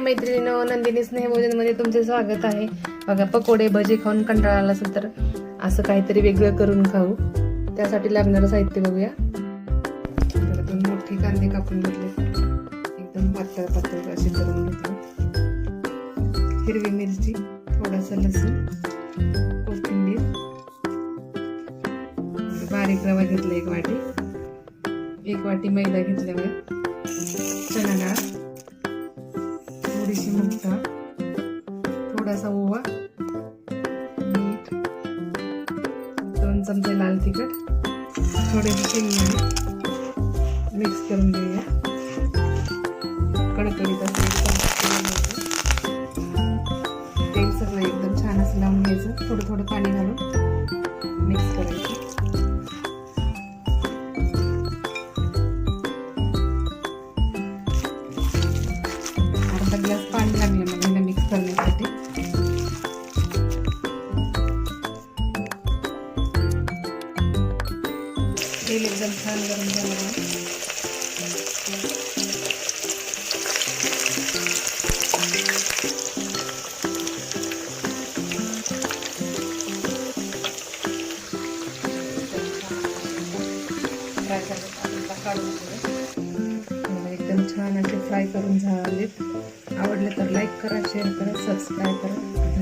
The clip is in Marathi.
मैत्रिणीनं नंदिनी स्नेहभोजनमध्ये तुमचे स्वागत आहे. बघा पकोडे भजी खाऊन कंटाळा आला असेल तर असं काहीतरी वेगळं करून खाऊ. त्यासाठी लागणारं साहित्य बघूया. तर दोन मोठे कांदे कापून घेतले. एकदम पातळ पातळ असे करून घेतले. हिरवी मिरची थोडासा लसूण कोथिंबीर. बारीक रवा घेतला एक वाटी. एक वाटी मैदा घेतला बघा चणा डाळ. थोडीशी मूग थोडासा ओवा. मीठ. दोन चमचे लाल तिखट. थोडेसे शेंगदाणे मिक्स करून घेऊया. कडकडीत असं तेल सगळं एकदम छान असं लावून घ्यायचं. थोडं थोडं पाणी घालून. तेल एकदम छान गरम झालं फ्राय काढून. एकदम छान असे फ्राय करून झालेत. आवडले तर लाईक करा शेअर करा सबस्क्राईब करा.